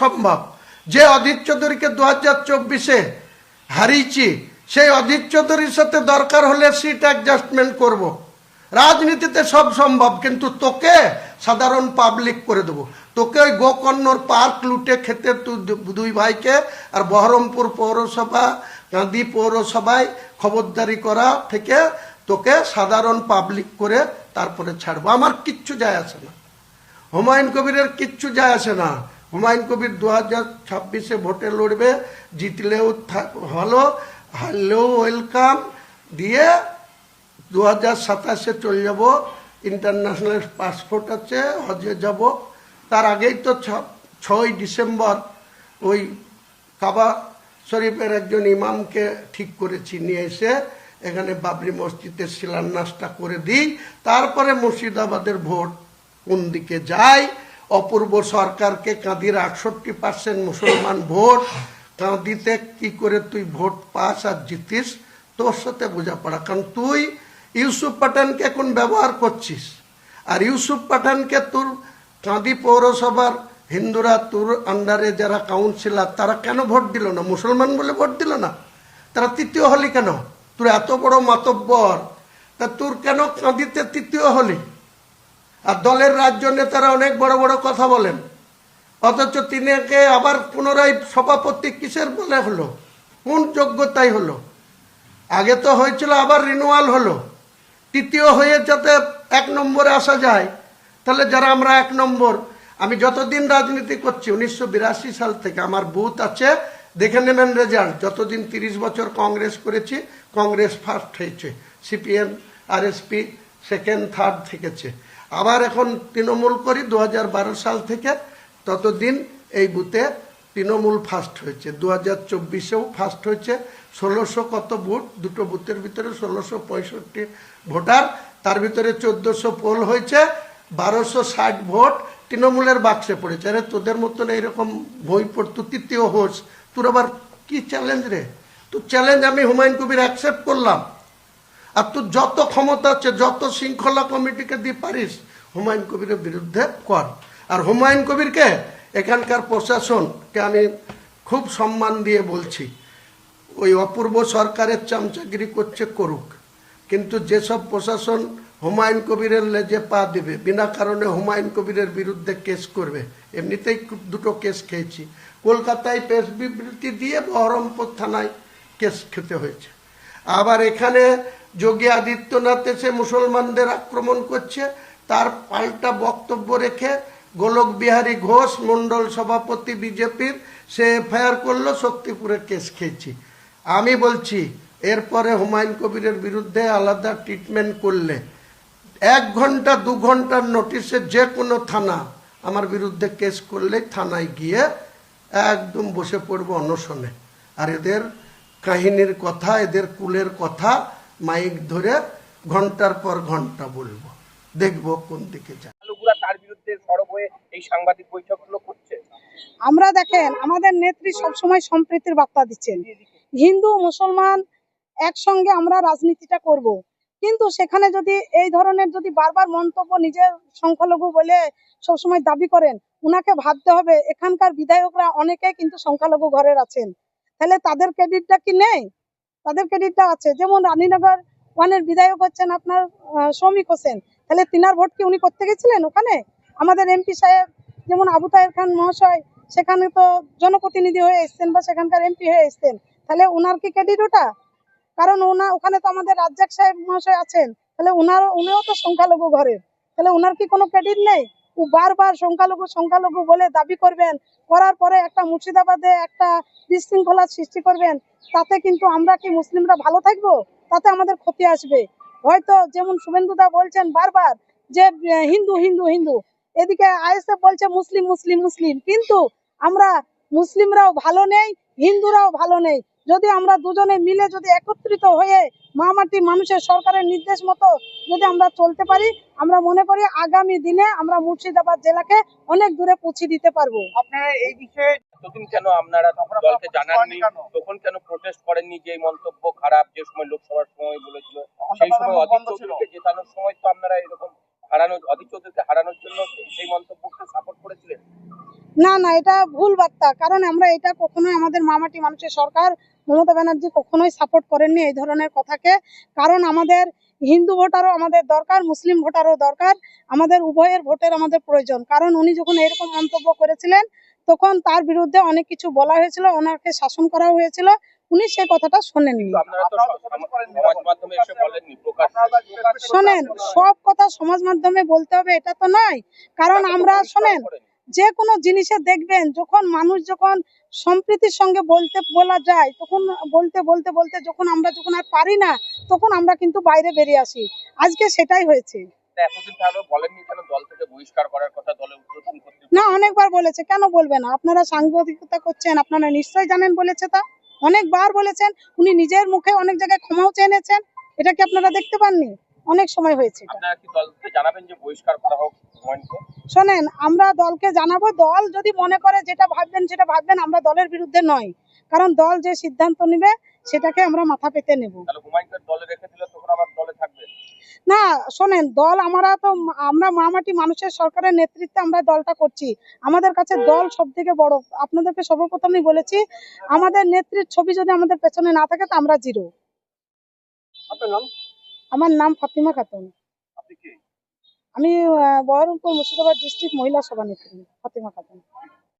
সম্ভব। যে অধীর চৌধুরীকে দু হাজার চব্বিশে হারিয়েছি, সেই অধীর চৌধুরীর সাথে দরকার হলে সিট অ্যাডজাস্টমেন্ট করব। রাজনীতিতে সব সম্ভব, কিন্তু তোকে সাধারণ পাবলিক করে দেবো। তোকে ওই গোকর্ণর পার্ক লুটে খেতে দুই ভাইকে আর বহরমপুর পৌরসভা গান্ধী পৌরসভায় খবরদারি করা থেকে তোকে সাধারণ পাবলিক করে তারপরে ছাড়বো। আমার কিচ্ছু যায় আসে না। হুমায়ুন কবিরের কিচ্ছু যায় আসে না। হুমায়ুন কবির দু হাজার ছাব্বিশে ভোটে লড়বে, জিতলেও ভালো হারলেও ওয়েলকাম দিয়ে দু হাজার সাতাশে চলে যাব, ইন্টারন্যাশনাল পাসপোর্ট আছে, হজে যাব। তার আগেই তো ছয় ডিসেম্বর ওই কাবা শরীফের একজন ইমামকে ঠিক করেছি, নিয়ে এসে এখানে বাবরি মসজিদের শিলান্যাসটা করে দিই। তারপরে মুর্শিদাবাদের ভোট কোন দিকে যায় অপূর্ব সরকারকে কাঁদির আটষট্টি পার্সেন্ট মুসলমান ভোট, কাঁদিতে কি করে তুই ভোট পাস আর জিতিস, তোর সাথে বোঝাপড়া। কারণ তুই ইউসুফ পাঠানকে এখন ব্যবহার করছিস। আর ইউসুফ পাঠানকে তোর কাঁদি পৌরসভার হিন্দুরা তোর আন্ডারে যারা কাউন্সিলার তারা কেন ভোট দিল না? মুসলমান বলে ভোট দিল না? তারা তৃতীয় হলি কেন? তোর এত বড় মাতব্বর, তা তোর কেন কাঁদিতে তৃতীয় হলি? আর দলের রাজ্য নেতারা অনেক বড় বড় কথা বলেন। অথচ তিনিকে আবার পুনরায় সভাপতি কিসের বলে হলো? কোন যোগ্যতাই হলো? আগে তো হয়েছিল, আবার রিনুয়াল হলো। তৃতীয় হয়ে যাতে এক নম্বরে আসা যায়, তাহলে যারা আমরা এক নম্বর, আমি যতদিন রাজনীতি করছি, উনিশশো বিরাশি সাল থেকে আমার বুথ আছে, দেখে নেবেন রেজাল্ট যতদিন তিরিশ বছর কংগ্রেস করেছি, কংগ্রেস ফার্স্ট হয়েছে। সিপিএম, আর আরএসপি সেকেন্ড থার্ড থেকেছে। আবার এখন তৃণমূল করি দু হাজার বারো সাল থেকে ততদিন এই বুথে তৃণমূল ফার্স্ট হয়েছে। দু হাজার চব্বিশেও ফার্স্ট হয়েছে। ষোলোশো কত ভোট দুটো বুথের ভিতরে ষোলোশো পঁয়ষট্টি ভোটার। তার ভিতরে চোদ্দোশো পোল হয়েছে। বারোশো ষাট ভোট তৃণমূলের বাক্সে পড়েছে। আরে তোদের মতন এইরকম বই পড়তো, তৃতীয় হোস। তোর আবার কি চ্যালেঞ্জ রে? তো চ্যালেঞ্জ আমি হুমায়ুন কবির অ্যাকসেপ্ট করলাম। আর তোর যত ক্ষমতা আছে, যত শৃঙ্খলা কমিটিকে দিয়ে পারিস, হুমায়ুন কবিরের বিরুদ্ধে কর। আর হুমায়ুন কবিরকে এখানকার প্রশাসনকে আমি খুব সম্মান দিয়ে বলছি, ওই অপূর্ব সরকারের চামচাগিরি করছে করুক। কিন্তু যেসব প্রশাসন হুমায়ুন কবিরের লেজে পা দেবে, বিনা কারণে হুমায়ুন কবিরের বিরুদ্ধে কেস করবে, এমনিতেই দুটো কেস খেয়েছি। কলকাতায় প্রেস বিবৃতি দিয়ে বহরমপুর থানায় কেস খেতে হয়েছে। আবার এখানে যোগী আদিত্যনাথ এসে মুসলমানদের আক্রমণ করছে, তার পাল্টা বক্তব্য রেখে গোলক বিহারী ঘোষ মন্ডল সভাপতি বিজেপির, সে এফআইআর করল, শক্তিপুরে কেস খেয়েছি। আমি বলছি, এরপরে হুমায়ুন কবিরের বিরুদ্ধে আলাদা ট্রিটমেন্ট করলে, এক ঘণ্টা, দু ঘণ্টার নোটিশে যে কোনো থানা আমার বিরুদ্ধে কেস করলে থানায় গিয়ে একদম বসে পড়ব অনশনে। আর এদের কাহিনীর কথা, এদের কুলের কথা মাইক ধরে ঘণ্টার পর ঘণ্টা বলব। দেখব কোন দিকে যায়। তার বিরুদ্ধে সরব হয়ে এই সাংবাদিক বৈঠকগুলো করছে? আমরা দেখেন আমাদের নেত্রী সবসময় সম্প্রীতির বার্তা দিচ্ছেন। হিন্দু মুসলমান একসঙ্গে আমরা রাজনীতিটা করব। কিন্তু সেখানে যদি এই ধরনের যদি বারবার মন্তব্য নিজের সংখ্যালঘু বলে সবসময় দাবি করেন উনাকে ভাবতে হবে এখানকার বিধায়করা অনেকে কিন্তু সংখ্যালঘু ঘরের আছেন। তাহলে তাদের ক্রেডিটটা কি নেই? তাদের ক্রেডিটটা আছে। যেমন রানীনগর ওয়ানের বিধায়ক হচ্ছেন আপনার শ্রমিক হোসেন। তাহলে তিনার ভোট কি উনি করতে গেছিলেন ওখানে? আমাদের এমপি সাহেব, যেমন আবু তাহের খান মহাশয়, সেখানে তো জনপ্রতিনিধি হয়ে এসছেন বা সেখানকার এমপি হয়ে এসছেন। তাহলে ওনার কি ক্রেডিট ওটা? কারণ ওনা, ওখানে তো আমাদের রাজ্জাক সাহেব মহাশয় আছেন। তাহলে ওনার, উনিও তো সংখ্যালঘু ঘরের। তাহলে ওনার কি কোনো ক্রেডিট নেই? বারবার সংখ্যালঘু সংখ্যালঘু বলে দাবি করবেন। করার পরে একটা মুর্শিদাবাদে একটা বিশৃঙ্খলা সৃষ্টি করবেন। তাতে কিন্তু আমরা কি মুসলিমরা ভালো থাকব? তাতে আমাদের ক্ষতি আসবে। হয়তো যেমন শুভেন্দুদা বলছেন বারবার যে হিন্দু হিন্দু হিন্দু। এদিকে আইএসএফ বলছে মুসলিম মুসলিম মুসলিম। কিন্তু আমরা মুসলিমরাও ভালো নেই, হিন্দুরাও ভালো নেই। যদি আমরা দুজনে মিলে যদি একত্রিত হয়ে মামাটি মানুষের সরকারের নির্দেশ মতো যদি আমরা চলতে পারি আমরা মনে করি আগামী দিনে আমরা মুর্শিদাবাদ জেলাকে অনেক দূরে পৌঁছে দিতে পারব। আপনারা এই বিষয়ে তখন কেন আপনারা দলকে জানাননি? তখন কেন প্রটেস্ট করেননি যে মন্তব্য খারাপ যে সময় লোকসভার সময় বলেছিল? সেই সময় অধীর চৌধুরীকে জেতানোর সময় তো আপনারা এরকম হারানো অধীর চৌধুরীকে হারানোর জন্য সেই করেছিলেন না না এটা ভুল বার্তা। কারণ আমরা এটা কখনোই আমাদের মামাটি মানুষের সরকার মমতা ব্যানার্জি কখনোই সাপোর্ট করেননি এই ধরনের কথাকে। কারণ আমাদের হিন্দু ভোটারও আমাদের দরকার মুসলিম ভোটারও দরকার আমাদের উভয়ের ভোটের আমাদের প্রয়োজন। কারণ উনি যখন এরকম মন্তব্য করেছিলেন তখন তার বিরুদ্ধে অনেক কিছু বলা হয়েছিল ওনাকে শাসন করা হয়েছিল উনি সেই কথাটা শোনেননি। শোনেন সব কথা সমাজ মাধ্যমে বলতে হবে এটা তো নয়। কারণ আমরা শোনেন যে কোনো জিনিসে দেখবেন যখন মানুষ যখন সম্প্রীতির সঙ্গে বলতে বলা যায় তখন বলতে বলতে বলতে যখন আমরা যখন আর পারি না তখন আমরা কিন্তু বাইরে বেরিয়ে আসি। আজকে সেটাই হয়েছে। না অনেকবার বলেছে। কেন বলবে না? আপনারা সাংবাদিকতা করছেন আপনারা নিশ্চয়ই জানেন বলেছে তা। অনেকবার বলেছেন উনি নিজের মুখে অনেক জায়গায় ক্ষমাও চেয়ে এনেছেন এটা কি আপনারা দেখতে পাননি? অনেক সময় হয়েছে আপনারা কি দলকে জানাবেন যে বহিষ্কার করা হোক? শোনেন আমরা দলকে জানাব দল যদি মনে করে যেটা ভাববেন সেটা ভাববেন আমরা দলের বিরুদ্ধে নয়। কারণ দল যে সিদ্ধান্ত নেবে সেটাকে আমরা মাথা পেতে নেব। না শোনেন দল আমরা তো আমরা মামাটি মানুষের সরকারের নেতৃত্বে আমরা দলটা করছি। আমাদের কাছে দল সব থেকে বড়। আপনাদেরকে সর্বপ্রথমই বলেছি আমাদের নেত্রীর ছবি যদি আমাদের পেছনে না থাকে তো আমরা জিরো। আমার নাম ফাতিমা খাতুন। আপনি কি? আমি বহরমপুর মুর্শিদাবাদ ডিস্ট্রিক্ট মহিলা সভানেত্রী ফাতেমা খাতুন।